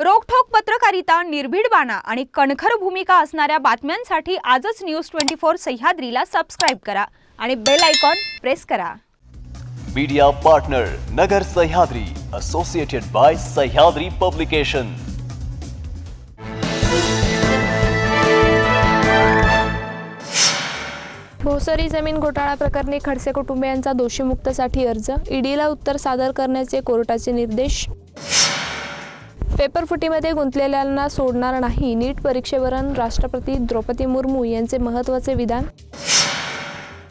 रोखठोक पत्रकारिता निर्भीड बाणा आणि कणखर भूमिका असणाऱ्या बातम्यांसाठी आजच न्यूज ट्वेंटी फोर सह्याद्रीला सबस्क्राईब करा आणि बेल आयकॉन प्रेस करा. Media partner Nagar Sahyadri associated by Sahyadri publication Bhosari जमीन घोटाळा प्रकरणी खडसे कुटुंबियांचा दोषीमुक्तसाठी अर्ज ईडीला उत्तर सादर करण्याचे कोर्टाचे निर्देश. पेपरफुटीमध्ये गुंतलेल्यांना सोडणार नाही. नीट परीक्षेवरून राष्ट्रपती द्रौपदी मुर्मू यांचे महत्त्वाचे विधान.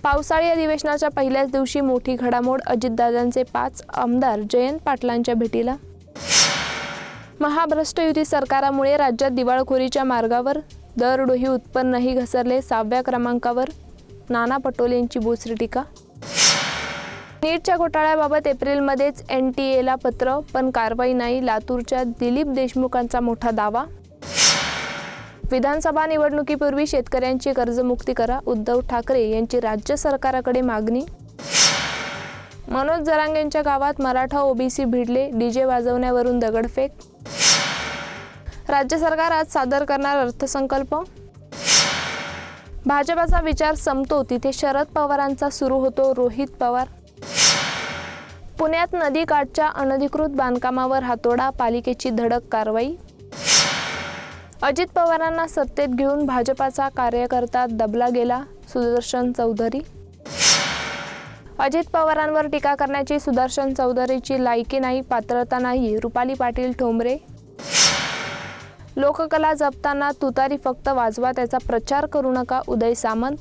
पावसाळी अधिवेशनाच्या पहिल्याच दिवशी मोठी घडामोड अजितदादांचे पाच आमदार जयंत पाटलांच्या भेटीला. महाभ्रष्ट युती सरकारामुळे राज्यात दिवाळखोरीच्या मार्गावर दरडोही उत्पन्नही घसरले. सहाव्या क्रमांकावर नाना पटोलेंची बोचरी टीका. नीटच्या घोटाळ्याबाबत एप्रिलमध्येच एन टी एला पत्र पण कारवाई नाही लातूरच्या दिलीप देशमुखांचा मोठा दावा. विधानसभा निवडणुकीपूर्वी शेतकऱ्यांची कर्जमुक्ती करा उद्धव ठाकरे यांची राज्य सरकाराकडे मागणी. मनोज जरांगेंच्या गावात मराठा ओबीसी भिडले डीजे वाजवण्यावरून दगडफेक. राज्य सरकार आज सादर करणार अर्थसंकल्प. भाजपाचा विचार संपतो तिथे शरद पवारांचा सुरू होतो रोहित पवार. पुण्यात नदीकाठच्या अनधिकृत बांधकामावर हातोडा पालिकेची धडक कारवाई? अजित पवारांना सत्तेत घेऊन भाजपाचा कार्यकर्ता दबला गेला सुदर्शन चौधरी? अजित पवारांवर टीका करण्याची सुदर्शन चौधरीची लायकी नाही पात्रता नाही रुपाली पाटील ठोंबरे? लोककला जपताना तुतारी फक्त वाजवा त्याचा प्रचार करू नका उदय सामंत?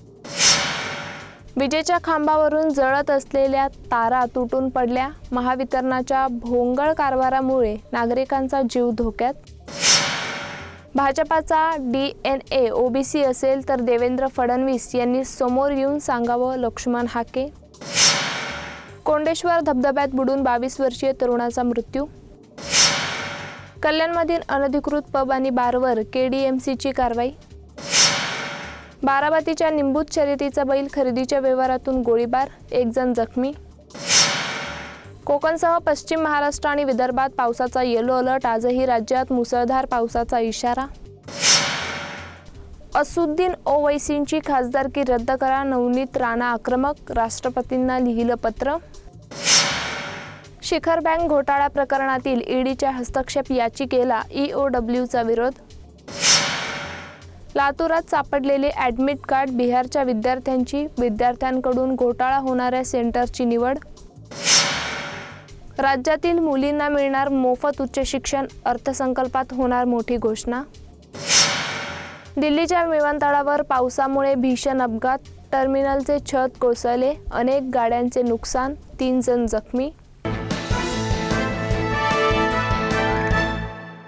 विजेच्या खांबावरून जळत असलेल्या तारा तुटून पडल्या. महावितरणाच्या भोंगळ कारभारामुळे नागरिकांचा जीव धोक्यात. भाजपाचा डी एन ए ओबीसी असेल तर देवेंद्र फडणवीस यांनी समोर येऊन सांगावं लक्ष्मण हाके. कोंडेश्वर धबधब्यात बुडून बावीस वर्षीय तरुणाचा मृत्यू. कल्याणमधील अनधिकृत पब आणि बारवर के डी एम सीची कारवाई. बारामतीच्या निंबूत शर्यतीचा बैल खरेदीच्या व्यवहारातून गोळीबार एक जण जखमी. कोकणसह पश्चिम महाराष्ट्र आणि विदर्भात पावसाचा येलो अलर्ट आजही राज्यात मुसळधार पावसाचा इशारा. असुद्दीन ओवैसींची खासदारकी रद्द करा नवनीत राणा आक्रमक राष्ट्रपतींना लिहिलं पत्र. शिखर बँक घोटाळा प्रकरणातील ईडीच्या हस्तक्षेप याचिकेला ईओडब्ल्यूचा विरोध. लातूरात सापडलेले ॲडमिट कार्ड बिहारच्या विद्यार्थ्यांची विद्यार्थ्यांकडून घोटाळा होणाऱ्या सेंटरची निवड? राज्यातील मुलींना मिळणार मोफत उच्च शिक्षण अर्थसंकल्पात होणार मोठी घोषणा? दिल्लीच्या विमानतळावर पावसामुळे भीषण अपघात टर्मिनलचे छत कोसळले अनेक गाड्यांचे नुकसान तीन जण जखमी?